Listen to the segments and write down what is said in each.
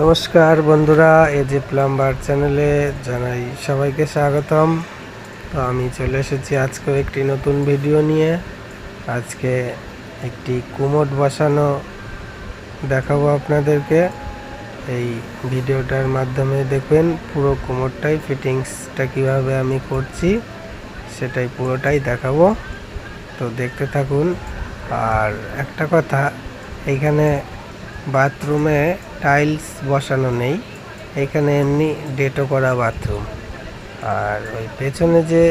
নমস্কার বন্ধুরা, এ যে প্লাম্বার চ্যানেলে জানাই সবাইকে স্বাগতম। তো আমি চলে এসেছি আজকে একটি নতুন ভিডিও নিয়ে। আজকে একটি কুমোট বসানো দেখাবো আপনাদেরকে। এই ভিডিওটার মাধ্যমে দেখবেন পুরো কুমোরটাই ফিটিংসটা কীভাবে আমি করছি, সেটাই পুরোটাই দেখাবো। তো দেখতে থাকুন। আর একটা কথা এইখানে বাথরুমে টাইলস বসানো নেই। এখানে এমনি ডেটো করা বাথরুম। আর ওই পেছনে যে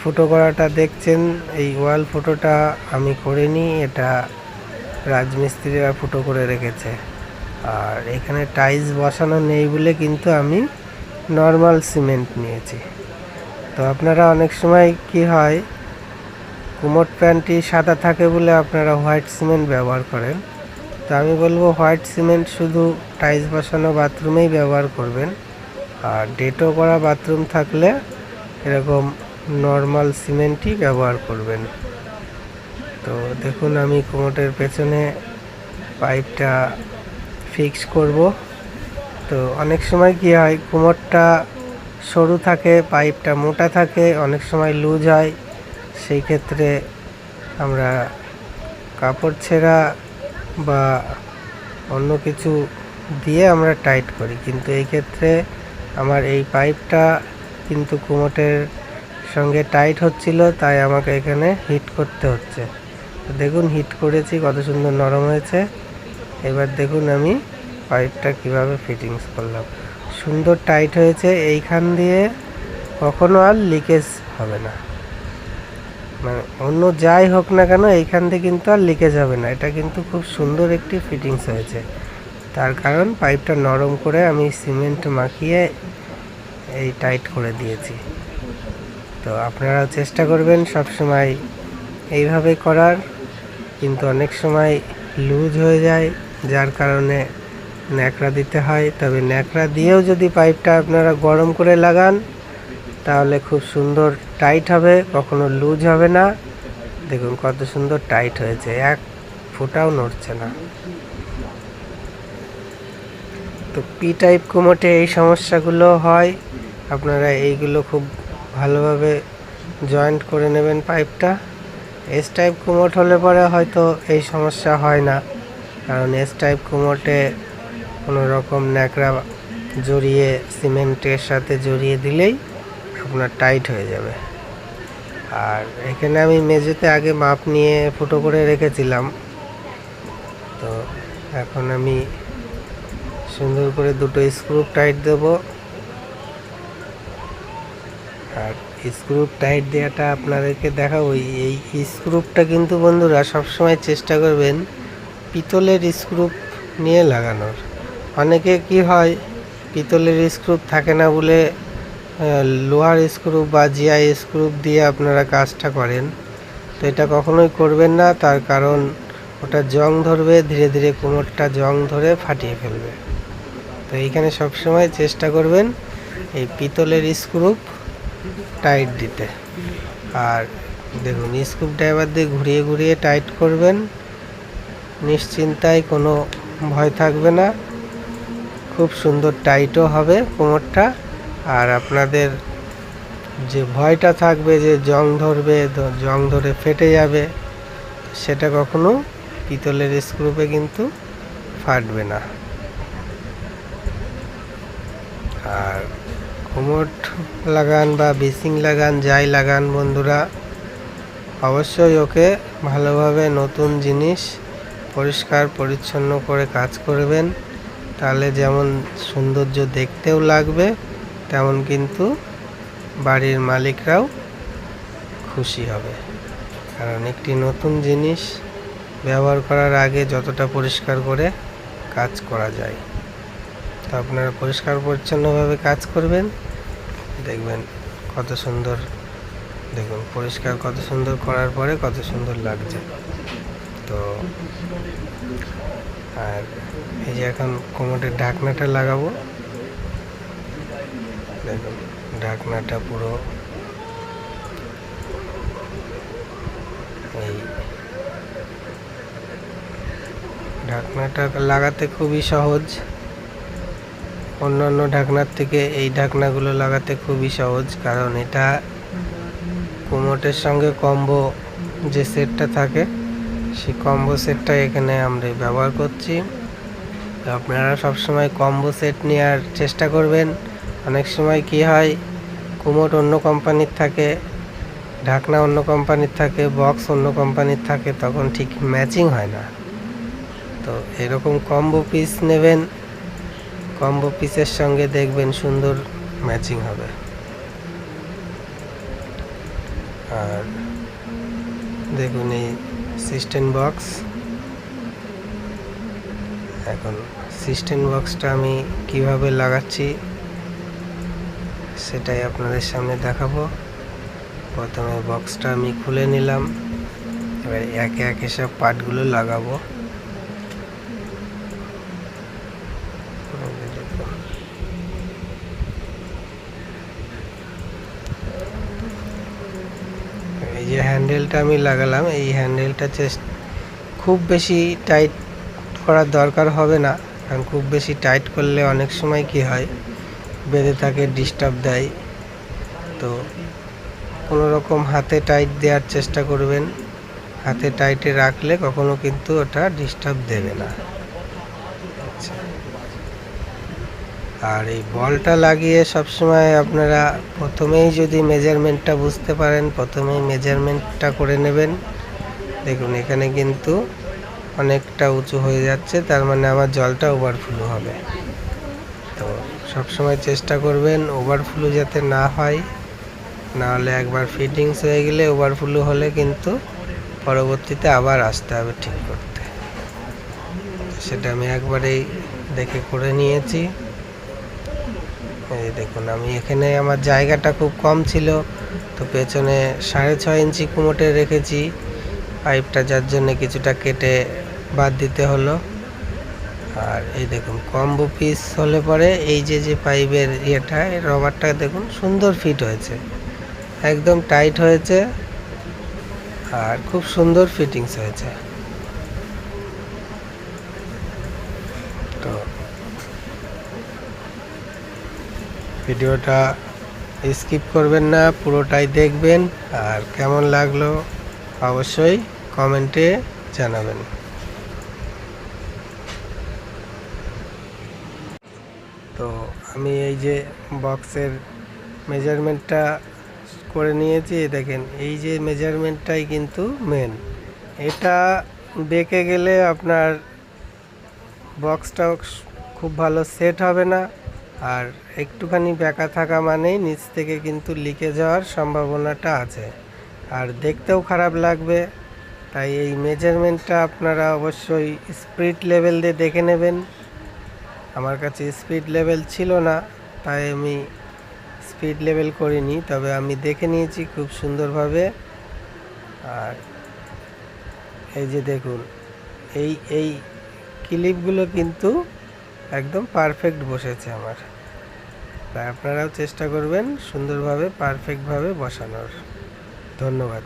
ফুটো করাটা দেখছেন, এই ওয়াল ফুটোটা আমি করিনি, এটা রাজমিস্ত্রিরা ফুটো করে রেখেছে। আর এখানে টাইলস বসানো নেই বলে কিন্তু আমি নর্মাল সিমেন্ট নিয়েছি। তো আপনারা অনেক সময় কি হয়, কুমোট প্যান্টটি সাদা থাকে বলে আপনারা হোয়াইট সিমেন্ট ব্যবহার করেন। তো আমি বলব হোয়াইট সিমেন্ট শুধু টাইলস বসানো বাথরুমেই ব্যবহার করবেন। আর ডেটো করা বাথরুম থাকলে এরকম নর্মাল সিমেন্টই ব্যবহার করবেন। তো দেখুন আমি কুমোটের পেছনে পাইপটা ফিক্স করব। তো অনেক সময় কি হয়, কুমোরটা সরু থাকে, পাইপটা মোটা থাকে, অনেক সময় লুজ হয়। সেই ক্ষেত্রে আমরা কাপড় ছেঁড়া বা অন্য কিছু দিয়ে আমরা টাইট করি। কিন্তু এই ক্ষেত্রে আমার এই পাইপটা কিন্তু কুমোটের সঙ্গে টাইট হচ্ছিল, তাই আমাকে এখানে হিট করতে হচ্ছে। দেখুন, হিট করেছি, কত সুন্দর নরম হয়েছে। এবার দেখুন আমি পাইপটা কীভাবে ফিটিংস করলাম। সুন্দর টাইট হয়েছে, এইখান দিয়ে কখনো আর লিকেজ হবে না। মানে অন্য যাই হোক না কেন, এইখান থেকে কিন্তু আর লিকেজ হবে না। এটা কিন্তু খুব সুন্দর একটি ফিটিংস হয়েছে। তার কারণ পাইপটা নরম করে আমি সিমেন্ট মাখিয়ে এই টাইট করে দিয়েছি। তো আপনারা চেষ্টা করবেন সব সময় এইভাবে করার। কিন্তু অনেক সময় লুজ হয়ে যায়, যার কারণে ন্যাকড়া দিতে হয়। তবে ন্যাকড়া দিয়েও যদি পাইপটা আপনারা গরম করে লাগান, তাহলে খুব সুন্দর টাইট হবে, কখনো লুজ হবে না। দেখুন কত সুন্দর টাইট হয়েছে, এক ফোঁটাও নড়ছে না। তো পি টাইপ কোমোটে এই সমস্যাগুলো হয়। আপনারা এইগুলো খুব ভালোভাবে জয়েন্ট করে নেবেন পাইপটা এস টাইপ কোমোট হলে পরে হয়তো এই সমস্যা হয় না, কারণ এস টাইপ কোমোটে কোনো রকম ন্যাকড়া জড়িয়ে, সিমেন্টের সাথে জড়িয়ে দিলেই আপনার টাইট হয়ে যাবে। আর এখানে আমি মেঝেতে আগে মাপ নিয়ে ফুটো করে রেখেছিলাম। তো এখন আমি সুন্দর করে দুটো স্ক্রু টাইট দেব। আর স্ক্রু টাইট দেওয়াটা আপনাদেরকে দেখাবো। এই স্ক্রুপটা কিন্তু বন্ধুরা সবসময় চেষ্টা করবেন পিতলের স্ক্রুপ নিয়ে লাগানোর। অনেকে কি হয়, পিতলের স্ক্রুপ থাকে না বলে লোহার স্ক্রুপ বা জিআই স্ক্রুপ দিয়ে আপনারা কাজটা করেন। তো এটা কখনোই করবেন না, তার কারণ ওটা জং ধরবে, ধীরে ধীরে কোমরটা জং ধরে ফাটিয়ে ফেলবে। তো এইখানে সবসময় চেষ্টা করবেন এই পিতলের স্ক্রুপ টাইট দিতে। আর দেখুন স্ক্রুপ ড্রাইভার দিয়ে ঘুরিয়ে ঘুরিয়ে টাইট করবেন। নিশ্চিন্তায় কোনো ভয় থাকবে না। খুব সুন্দর টাইটও হবে কোমরটা। আর আপনাদের যে ভয়টা থাকবে যে জং ধরবে জং ধরে ফেটে যাবে, সেটা কখনো পিতলের স্ক্রুপে কিন্তু ফাটবে না। আর কোমট লাগান বা বেসিং লাগান, যাই লাগান বন্ধুরা, অবশ্যই ওকে ভালোভাবে নতুন জিনিস পরিষ্কার, পরিচ্ছন্ন করে কাজ করবেন। তাহলে যেমন সৌন্দর্য দেখতেও লাগবে তেমন কিন্তু বাড়ির মালিকরাও খুশি হবে। কারণ একটি নতুন জিনিস ব্যবহার করার আগে যতটা পরিষ্কার করে কাজ করা যায়। তো আপনারা পরিষ্কার পরিচ্ছন্নভাবে কাজ করবেন। দেখবেন কত সুন্দর, দেখুন পরিষ্কার কত সুন্দর করার পরে কত সুন্দর লাগছে। তো আর এই যে এখন কোমরের ঢাকনাটা লাগাবো। ঢাকনাটা পুরো এই ঢাকনাটা লাগাতে খুবই সহজ। অন্যান্য ঢাকনার থেকে এই ঢাকনাগুলো লাগাতে খুবই সহজ, কারণ এটা কোমোটের সঙ্গে কম্বো যে সেটটা থাকে, সেই কম্বো সেটটা এখানে আমরা ব্যবহার করছি। আপনারা সবসময় কম্বো সেট নেওয়ার চেষ্টা করবেন। অনেক সময় কি হয়, কুমোট অন্য কোম্পানির থাকে, ঢাকনা অন্য কোম্পানির থাকে, বক্স অন্য কোম্পানির থাকে, তখন ঠিক ম্যাচিং হয় না। তো এরকম কম্বো পিস নেবেন, কম্বো পিসের সঙ্গে দেখবেন সুন্দর ম্যাচিং হবে। আর দেখুন এই সিস্টেম বক্স। এখন সিস্টেম বক্সটা আমি কীভাবে লাগাচ্ছি সেটাই আপনাদের সামনে দেখাবো। প্রথমে বক্সটা আমি খুলে নিলাম। এবার একে একে সব পার্টগুলো লাগাবো। এই যে হ্যান্ডেলটা আমি লাগালাম, এই হ্যান্ডেলটা চেস- খুব বেশি টাইট করার দরকার হবে না। কারণ খুব বেশি টাইট করলে অনেক সময় কি হয় বেঁধে থাকে ডিস্টার্ব দেয়। তো কোনো রকম হাতে টাইট দেওয়ার চেষ্টা করবেন। হাতে টাইটে রাখলে কখনো কিন্তু ওটা ডিস্টার্ব দেবে না। আচ্ছা। আর এই বলটা লাগিয়ে সবসময় আপনারা প্রথমেই যদি মেজারমেন্টটা বুঝতে পারেন, প্রথমেই মেজারমেন্টটা করে নেবেন। দেখুন, এখানে কিন্তু অনেকটা উঁচু হয়ে যাচ্ছে, তার মানে আমার জলটা ওভারফ্লো হবে। সবসময় চেষ্টা করবেন ওভারফ্লো যাতে না হয় না হলে একবার ফিটিংস হয়ে গেলে ওভারফ্লো হলে কিন্তু পরবর্তীতে আবার আসতে হবে ঠিক করতে। সেটা আমি একবারেই দেখে করে নিয়েছি। এই দেখুন, আমি এখানে আমার জায়গাটা খুব কম ছিল, তো পেছনে সাড়ে ছয় ইঞ্চি কুমোটে রেখেছি। পাইপটা যার জন্য কিছুটা কেটে বাদ দিতে হলো। আর এই দেখুন কম্বো পিস হলে পরে এই যে যে পাইপের ইয়েটা রবারটা দেখুন সুন্দর ফিট হয়েছে। একদম টাইট হয়েছে আর খুব সুন্দর ফিটিংস হয়েছে। তো ভিডিওটা স্কিপ করবেন না, পুরোটাই দেখবেন। আর কেমন লাগল অবশ্যই কমেন্টে জানাবেন। তো আমি এই যে বক্সের মেজারমেন্টটা করে নিয়েছি দেখেন, এই যে মেজারমেন্টটাই কিন্তু মেন এটা বেঁকে গেলে আপনার বক্সটাও খুব ভালো সেট হবে না, আর একটুখানি বেঁকা থাকা মানেই নিচ থেকে কিন্তু লিকে যাওয়ার সম্ভাবনাটা আছে। আর দেখতেও খারাপ লাগবে, তাই এই মেজারমেন্টটা আপনারা অবশ্যই স্পিড লেভেল দিয়ে দেখে নেবেন। আমার কাছে স্পিড লেভেল ছিল না, তাই আমি স্পিড লেভেল করিনি, তবে আমি দেখে নিয়েছি খুব সুন্দরভাবে। আর এই যে দেখুন, এই এই ক্লিপগুলো কিন্তু একদম পারফেক্ট বসেছে আমার। তাই আপনারাও চেষ্টা করবেন সুন্দরভাবে পারফেক্টভাবে বসানোর। ধন্যবাদ।